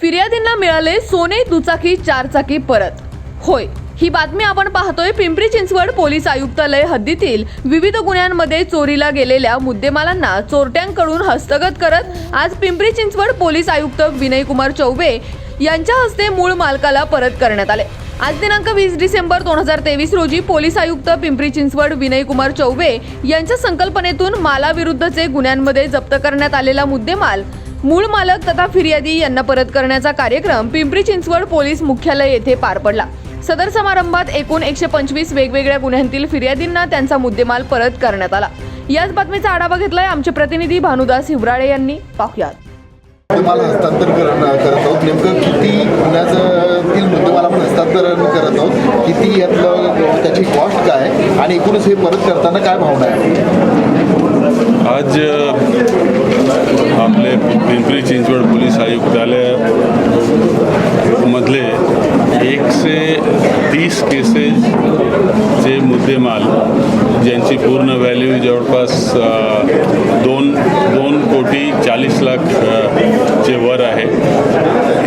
फिर्यादींना मिळाले सोने दुचाकी चारचाकी परत. होय ही बातमी आपण पाहतोय पिंपरी चिंचवड पोलीस आयुक्तालय हद्दीतील विविध गुन्ह्यांमध्ये चोरीला गेलेल्या मुद्देमालांना चोरट्यांकडून हस्तगत करत आज पिंपरी चिंचवड पोलीस आयुक्त विनय कुमार चौबे यांच्या हस्ते मूळ मालकाला परत करण्यात आले. आज दिनांक वीस डिसेंबर दोन हजार तेवीस रोजी पोलीस आयुक्त पिंपरी चिंचवड विनय कुमार चौबे यांच्या संकल्पनेतून मालाविरुद्धचे गुन्ह्यांमध्ये जप्त करण्यात आलेला मुद्देमाल मूळ मालक तथा फिर्यादी यांना परत करण्याचा कार्यक्रम पिंपरी चिंचवड पोलीस मुख्यालय येथे पार पडला. सदर समारंभात एकूण एकशे पंचवीस वेगवेगळ्या गुन्ह्यांतील फिर्यादींना त्यांचा मुद्देमाल परत करण्यात आला. याच बातमीचा आढावा घेतलाय आमचे प्रतिनिधी भानुदास हिवराळे यांनी. पाहुयात. मुद्देमाल हस्तांतर करण करत आहोत. नेमकं किती मुद्देमाल आपण हस्तांतरण करत आहोत? किती यातलं त्याची कॉस्ट काय? आणि एकूणच हे परत करताना काय भावना आहे? आज आपले पिंपरी चिंचवड पोलीस आयुक्तालय मधले एकशे तीस केसेस जे मुद्देमाल ज्यांची पूर्ण व्हॅल्यू जवळपास दोन दोन कोटी चाळीस लाख चे वर आहे.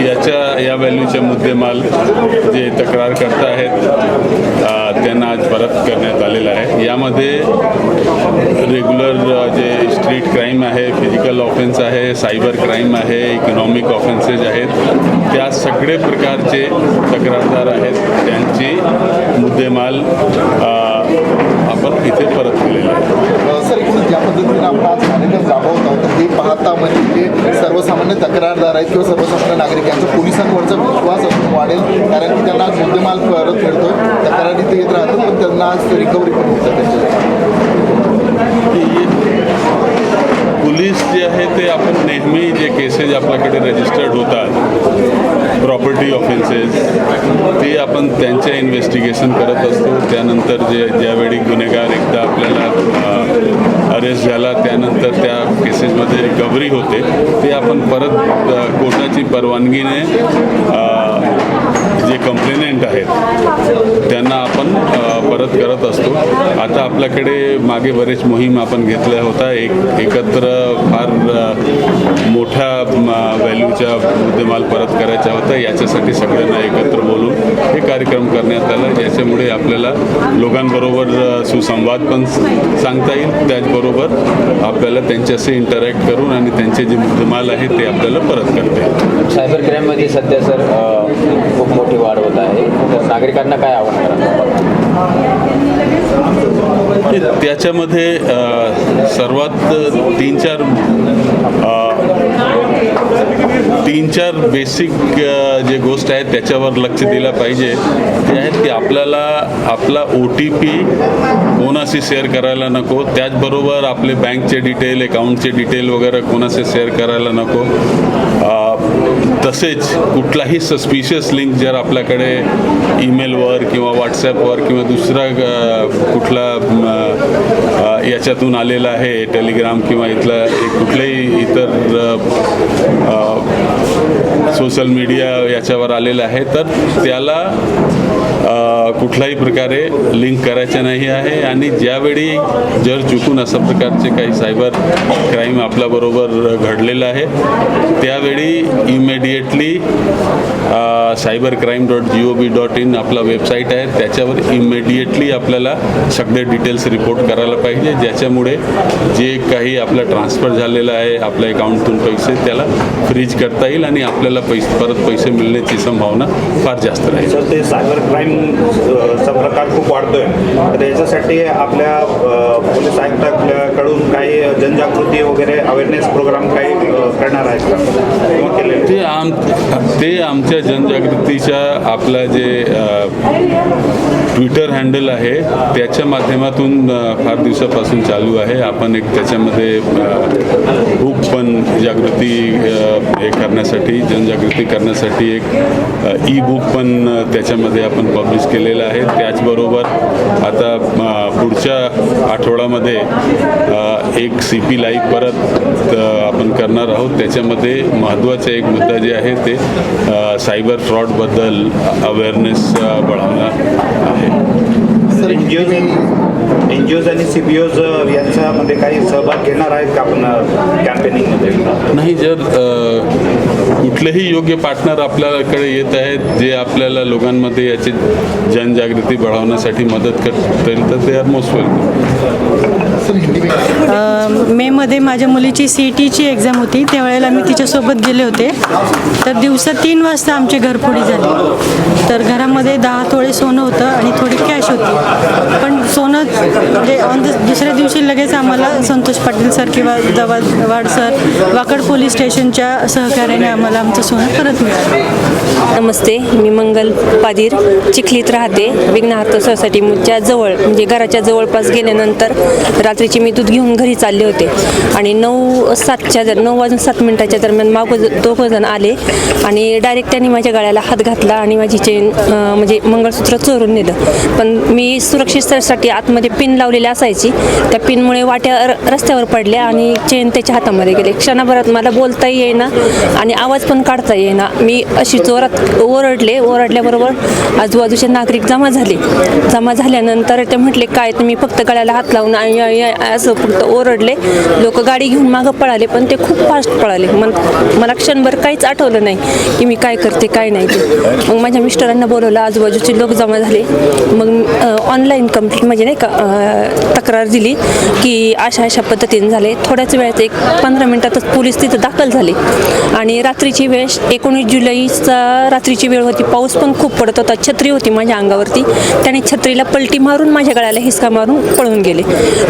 याच्या या व्हॅल्यूचे मुद्देमाल जे तक्रार करता आहेत त्यांना आज परत करण्यात आलेला आहे. यामध्ये रेग्युलर जे स्ट्रीट क्राईम आहे फिजिकल ऑफेन्स आहे सायबर क्राईम आहे इकॉनॉमिक ऑफेन्सेस आहेत त्या सगळे प्रकारचे तक्रारदार आहेत. त्यांची मुद्देमाल आपण इथे परत केलेले आहे ज्या पद्धतीने आपण आज कार्यक्रम राबवत आहोत. तर ते पाहता म्हणजे जे सर्वसामान्य तक्रारदार आहेत किंवा सर्वसामान्य नागरिक यांचा पोलिसांवरचा विश्वास अजून वाढेल. कारण की त्यांना मुद्देमाल परत मिळतोय. तक्रारी ते येत राहतात पण त्यांना आज रिकव्हरी पण होतं त्यांच्या पोलीस जे आहे ते आपण नेहमी जे केसेस आपल्याकडे रजिस्टर्ड होतात प्रॉपर्टी ऑफेन्सेस ते आपण त्यांच्या इन्व्हेस्टिगेशन करत असतो. त्यानंतर जे ज्यावेळी गुन्हेगार एकदा आपल्याला अरेस्ट झाला त्यानंतर त्या केसेसमध्ये रिकव्हरी होते. ते आपण परत कोर्टाची परवानगीने जे कंप्लेनेंट आहेत त्यांना आपण परत करत असतो. आता आपल्याकडे मागे बरेच मोहीम आपण घेतल्या होता. एक एकत्र फार मोठ्या व्हॅल्यूच्या मुद्देमाल परत करायचा होता याच्यासाठी सगळ्यांना एकत्र बोलून हे कार्यक्रम करण्यात आला. ज्याच्यामुळे आपल्याला लोकांबरोबर सुसंवाद पण सांगता येईल. त्याचबरोबर आपल्याला त्यांच्याशी इंटरॅक्ट करून आणि त्यांचे जे मुद्देमाल आहे ते आपल्याला परत करता येईल. सायबर क्राईममध्ये सध्या सर खूप मोठी वाढवत आहे. तर नागरिकांना काय आव्हान करायचं त्याच्यामध्ये सर्वात तीन चार तीन चार बेसिक जे गोष्ट आहेत त्याच्यावर लक्ष दिलं पाहिजे. ते आहेत की आपल्याला आपला ओ टी पी कोणाशी शेअर करायला नको. त्याचबरोबर आपले बँकचे डिटेल अकाउंटचे डिटेल वगैरे कोणाशी शेअर करायला नको. तसेच कुठलाही सस्पिशियस लिंक जर आपल्याकडे ईमेलवर किंवा व्हॉट्सॲपवर किंवा दुसरा कुठला याच्यातून आलेला आहे टेलिग्राम किंवा इथला कुठलंही इतर सोशल मीडिया याच्यावर आलेलं आहे. तर त्याला कुठल्याही प्रकारे लिंक करायचं नाही आहे आणि ज्यावेळी जर चुकून अशा प्रकारचे काही सायबर क्राईम आपल्याबरोबर घडलेलं आहे त्यावेळी immediately cyber crime dot G O B dot in आपला वेबसाईट आहे. त्याच्यावर इमिडिएटली आपल्याला सगळे डिटेल्स रिपोर्ट करायला पाहिजे. ज्याच्यामुळे जे काही आपलं ट्रान्सफर झालेलं आहे आपल्या अकाउंटतून पैसे त्याला फ्रीज करता येईल आणि आपल्याला पैसे परत पैसे मिळण्याची संभावना फार जास्त राहील. सर ते सायबर क्राईमचा प्रकार खूप वाढतोय. तर याच्यासाठी आपल्या पोलीस आयुक्ताकडून काही जनजागृती वगैरे अवेअरनेस प्रोग्राम काही करणार आहेत ते आम ते आमच्या जनजागृतीच्या आपला जे ट्विटर हँडल आहे त्याच्या माध्यमातून फार दिवसापासून चालू आहे. आपण एक त्याच्यामध्ये बुक पण जागृती हे करण्यासाठी जनजागृती करण्यासाठी एक ई बुक पण त्याच्यामध्ये आपण पब्लिश केलेलं आहे. त्याचबरोबर आता पुढच्या आठवड्यामध्ये एक सी पी लाईव्ह परत आपण करणार आहोत. त्याच्यामध्ये महत्त्वाचा एक मुद्दा जे आहे ते सायबर फ्रॉडबद्दल अवेअरनेस बळावणं आहे. Sir N G Os N G Os आणि सी बी ओज यांच्यामध्ये काही सहभाग घेणार आहेत का आपण कॅम्पेनिंगमध्ये नाही जर कुठलेही योग्य पार्टनर आपल्याकडे येत आहेत जे आपल्याला लोकांमध्ये याची जनजागृती वाढवण्यासाठी मदत करतील तर ते आर मोस्ट वेलकम मेमध्ये माझ्या मुलीची सी ई टीची एक्झाम होती. त्यावेळेला मी तिच्यासोबत गेले होते. तर दिवसा तीन वाजता आमची घरफोडी झाली. तर घरामध्ये दहा तोळे सोनं होतं आणि थोडी कॅश म्हणजे ऑन द दुसऱ्या दिवशी लगेच आम्हाला संतोष पाटील सर किंवा जवा वाड सर वाकड पोलीस स्टेशनच्या सहकार्याने आम्हाला आमचं सोनं परत मिळालं. नमस्ते मी मंगल पादीर चिखलीत राहते विघ्नहर्ता सोसायटीच्या जवळ म्हणजे घराच्या जवळपास गेल्यानंतर रात्रीची मी दूध घेऊन घरी चालले होते. आणि नऊ सातच्या नऊ वाजून सात मिनिटाच्या दरम्यान मागं दोघं जण आले आणि डायरेक्ट त्यांनी माझ्या गळ्याला हात घातला आणि माझी चेन म्हणजे मंगळसूत्र चोरून नेलं. पण मी सुरक्षिततेसाठी आतमध्ये पिन लावलेली असायची. त्या पिनमुळे वाट्या रस्त्यावर पडल्या आणि चेन त्याच्या हातामध्ये गेले. क्षणाभरात मला बोलताही येईना आणि आवाज पण काढता येईना. मी अशी जोरात ओरडले. ओरडल्याबरोबर आजूबाजूचे नागरिक जमा झाले. जमा झाल्यानंतर ते म्हटले काय तुम्ही फक्त गळ्याला हात लावून असं फक्त ओरडले. लोक गाडी घेऊन मागं पळाले पण ते खूप फास्ट पळाले. मन मला क्षणभर काहीच आठवलं नाही की मी काय करते काय नाही. ते मग माझ्या मिस्टरांना बोलवलं आजूबाजूचे लोक जमा झाले. मग ऑनलाईन कंप्लीट म्हणजे नाही का तक्रार दिली की अशा अशा पद्धतीने झाले. थोड्याच वेळात एक पंधरा मिनिटातच पोलीस तिथं दाखल झाले. आणि रात्रीची वेळ एकोणीस जुलैचा रात्रीची वेळ होती. पाऊस पण खूप पडत होता. छत्री होती माझ्या अंगावरती. त्याने छत्रीला पलटी मारून माझ्या गळ्याला हिसका मारून पळून गेले.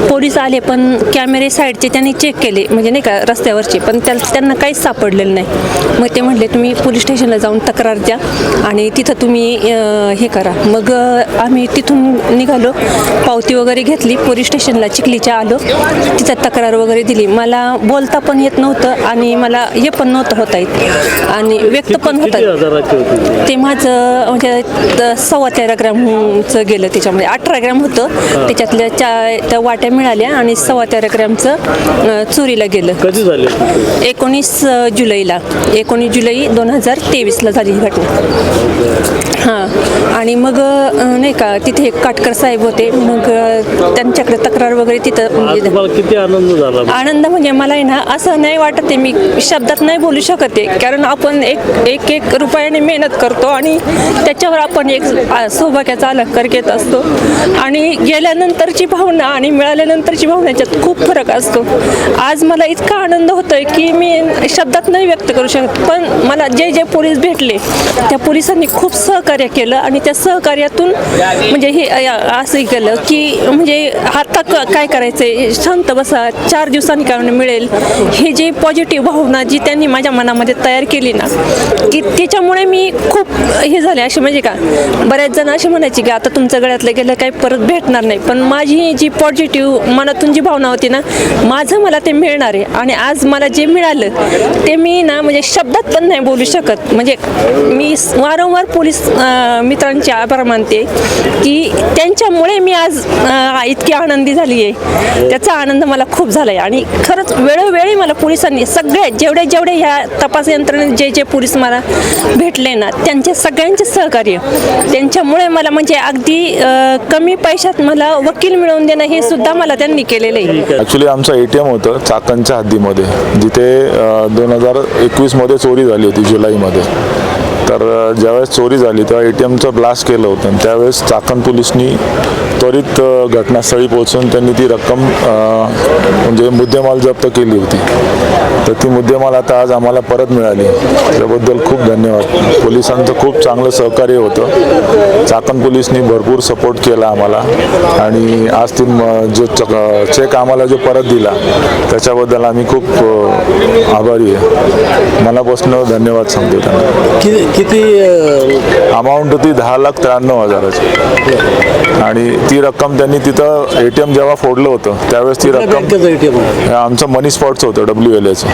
पोलीस आले पण कॅमेरे साईडचे त्यांनी चेक केले. म्हणजे नाही का रस्त्यावरचे. पण त्या त्यांना काहीच सापडलेलं नाही. मग ते म्हटले तुम्ही पोलीस स्टेशनला जाऊन तक्रार द्या आणि तिथं तुम्ही हे करा. मग आम्ही तिथून निघालो. पावती वगैरे घेत घेतली पोलीस स्टेशनला चिखलीच्या आलो. तिथं तक्रार वगैरे दिली. मला बोलता पण येत नव्हतं आणि मला हे पण नव्हतं होता येत. आणि व्यक्त पण होतं ते? माझं म्हणजे सव्वा तेरा ग्रॅमचं गेलं त्याच्यामध्ये अठरा ग्रॅम होतं. त्याच्यातल्या चा त्या वाट्या मिळाल्या आणि सव्वा तेरा ग्रॅमचं चोरीला गेलं. कधी झाले एकोणीस जुलैला. एकोणीस जुलै दोन हजार तेवीसला झाली ही घटना. हां. आणि मग नाही का तिथे एक काटकर साहेब होते. मग त्यांच्याकडे तक्रार वगैरे तिथं म्हणजे किती आनंद झाला? आनंद म्हणजे मला आहे ना असं नाही वाटत आहे मी शब्दात नाही बोलू शकत आहे. कारण आपण एक एक एक रुपयाने मेहनत करतो आणि त्याच्यावर आपण एक सौभाग्याचा अलंकार घेत असतो. आणि गेल्यानंतरची भावना आणि मिळाल्यानंतरची भावना याच्यात खूप फरक असतो. आज मला इतका आनंद होतोय की मी शब्दात नाही व्यक्त करू शकत. पण मला जे जे पोलीस भेटले त्या पोलिसांनी खूप सहकार्य केलं आणि त्या सहकार्यातून म्हणजे हे अ, असं केलं की म्हणजे म्हणजे आता क- काय करायचंय? शांत बसा. चार दिवसांनी काय मिळेल? हे जे पॉझिटिव्ह भावना जी त्यांनी माझ्या मनामध्ये तयार केली ना की त्याच्यामुळे मी खूप हे झाले. असे म्हणजे का बऱ्याच जण असे म्हणायचे की आता तुमच्या गळ्यातलं गेलं काही परत भेटणार नाही. पण माझी जी पॉझिटिव्ह मनातून जी भावना होती ना माझं मला ते मिळणार आहे. आणि आज मला जे मिळालं ते मी ना म्हणजे शब्दात पण नाही बोलू शकत. म्हणजे मी वारंवार पोलीस मित्रांचे आभार मानते की त्यांच्यामुळे मी आज हा इतकी आनंदी झाली आहे त्याचा आनंद मला खूप झाला आहे आणि खरंच वेळोवेळी मला पोलिसांनी सगळे जेवढे जेवढे ह्या तपास यंत्रणेत जे जे पोलीस मला भेटले ना त्यांचे सगळ्यांचे सहकार्य त्यांच्यामुळे मला म्हणजे अगदी कमी पैशात मला वकील मिळवून देणं हे सुद्धा मला त्यांनी केलेलं आहे. ॲक्च्युली आमचं ए टी एम होतं चाकणच्या हद्दीमध्ये. जिथे दोन हजार एकवीसमध्ये चोरी झाली होती जुलैमध्ये. तर ज्यावेळेस चोरी झाली तेव्हा ए टी एमचं ब्लास्ट केलं होतं. त्यावेळेस चाकण पोलिसनी त्वरित घटनास्थळी पोहोचून त्यांनी ती रक्कम म्हणजे मुद्देमाल जप्त केली होती. तर ती मुद्देमाल आता आज आम्हाला परत मिळाली. त्याबद्दल खूप धन्यवाद. पोलिसांचं खूप चांगलं सहकार्य होतं. चाकण पोलिसनी भरपूर सपोर्ट केला आम्हाला. आणि आज ती जो चक- चेक आम्हाला जो परत दिला त्याच्याबद्दल आम्ही खूप आभारी आहे. मनापासून धन्यवाद सांगतो त्यांना. किती किती अमाऊंट होती दहा लाख त्र्याण्णव हजाराची. आणि ती रक्कम त्यांनी तिथं ए टी एम जेव्हा फोडलं होतं त्यावेळेस ती रक्कम आमचं मनी स्पॉटचं होतं डब्ल्यू виліті.